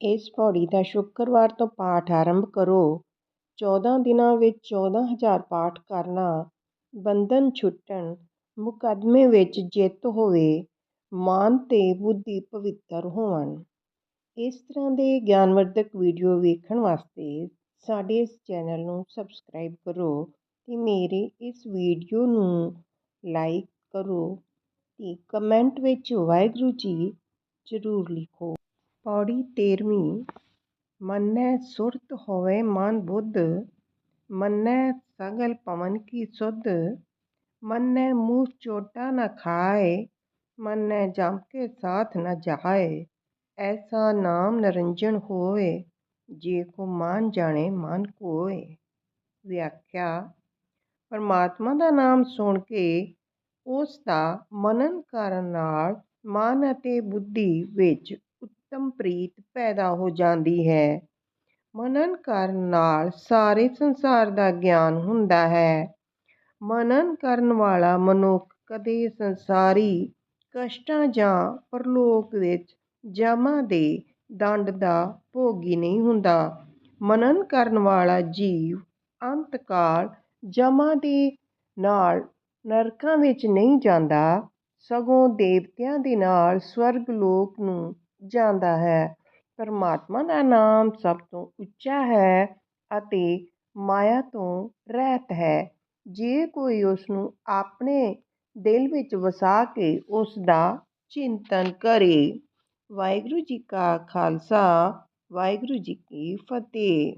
ਇਸ ਪੌੜੀ ਦਾ ਸ਼ੁੱਕਰਵਾਰ ਤੋਂ ਪਾਠ ਆਰੰਭ ਕਰੋ। ਚੌਦਾਂ ਦਿਨਾਂ ਵਿੱਚ ਚੌਦਾਂ ਹਜ਼ਾਰ ਪਾਠ ਕਰਨਾ। ਬੰਧਨ ਛੁੱਟਣ, ਮੁਕੱਦਮੇ ਵਿੱਚ ਜਿੱਤ ਹੋਵੇ, ਮਨ ਤੇ ਬੁੱਧੀ ਪਵਿੱਤਰ ਹੋਣ। ਇਸ ਤਰ੍ਹਾਂ ਦੇ ਗਿਆਨਵਰਧਕ ਵੀਡੀਓ ਵੇਖਣ ਵਾਸਤੇ ਸਾਡੇ ਇਸ ਚੈਨਲ ਨੂੰ ਸਬਸਕ੍ਰਾਈਬ ਕਰੋ ਤੇ ਮੇਰੇ ਇਸ ਵੀਡੀਓ ਨੂੰ ਲਾਈਕ ਕਰੋ ਤੇ ਕਮੈਂਟ ਵਿੱਚ ਵਾਹਿਗੁਰੂ ਜੀ ਜ਼ਰੂਰ ਲਿਖੋ। ਪੌੜੀ ਤੇਰ੍ਹਵੀਂ ਮੰਨੈ ਸੁਰਤਿ ਹੋਵੈ ਮਨਿ ਬੁੱਧ, ਮੰਨੈ ਸਗਲ ਭਵਨ ਕੀ ਸੁਧਿ, ਮੰਨੈ ਮੂਸੁ ਝੋਟਾ ਨ ਖਾਇ, ਮੰਨੈ ਜਮ ਕੇ ਸਾਥ ਨ ਜਾਇ। ਐਸਾ ਨਾਮ ਨਿਰੰਜਨ ਹੋਇ, ਜੇ ਕੋ ਮਨਿ ਜਾਣੈ ਮਨਿ ਕੋਇ। ਵਿਆਖਿਆ ਪਰਮਾਤਮਾ ਦਾ ਨਾਮ ਸੁਣ ਕੇ ਉਸ ਦਾ ਮਨਨ ਕਰਨ ਨਾਲ ਮਨ ਅਤੇ ਬੁੱਧੀ ਵਿੱਚ ਉੱਤਮ ਪ੍ਰੀਤ ਪੈਦਾ ਹੋ ਜਾਂਦੀ ਹੈ। ਮਨਨ ਕਰਨ ਨਾਲ ਸਾਰੇ ਸੰਸਾਰ ਦਾ ਗਿਆਨ ਹੁੰਦਾ ਹੈ। ਮਨਨ ਕਰਨ ਵਾਲਾ ਮਨੁੱਖ ਕਦੇ ਸੰਸਾਰੀ ਕਸ਼ਟਾਂ ਜਾਂ ਪਰਲੋਕ ਵਿੱਚ ਯਮਾਂ ਦੇ ਦੰਡ ਦਾ ਭੋਗੀ ਨਹੀਂ ਹੁੰਦਾ। ਮਨਨ ਕਰਨ ਵਾਲਾ ਜੀਵ ਅੰਤਕਾਲ ਕਾਲ ਦੇ ਨਾਲ ਨਰਕਾਂ ਵਿੱਚ ਨਹੀਂ ਜਾਂਦਾ, ਸਗੋਂ ਦੇਵਤਿਆਂ ਦੇ ਨਾਲ ਸਵਰਗ ਲੋਕ ਨੂੰ ਜਾਂਦਾ ਹੈ। ਪਰਮਾਤਮਾ ਦਾ ਨਾਮ ਸਭ ਤੋਂ ਉੱਚਾ ਹੈ ਅਤੇ ਮਾਇਆ ਤੋਂ ਰਹਿਤ ਹੈ। ਜੇ ਕੋਈ ਉਸ ਨੂੰ ਆਪਣੇ ਦਿਲ ਵਿੱਚ ਵਸਾ ਕੇ ਉਸ ਦਾ ਚਿੰਤਨ ਕਰੇ। ਵਾਹਿਗੁਰੂ ਜੀ ਕਾ ਖਾਲਸਾ, ਵਾਹਿਗੁਰੂ ਜੀ ਕੀ ਫਤਿਹ।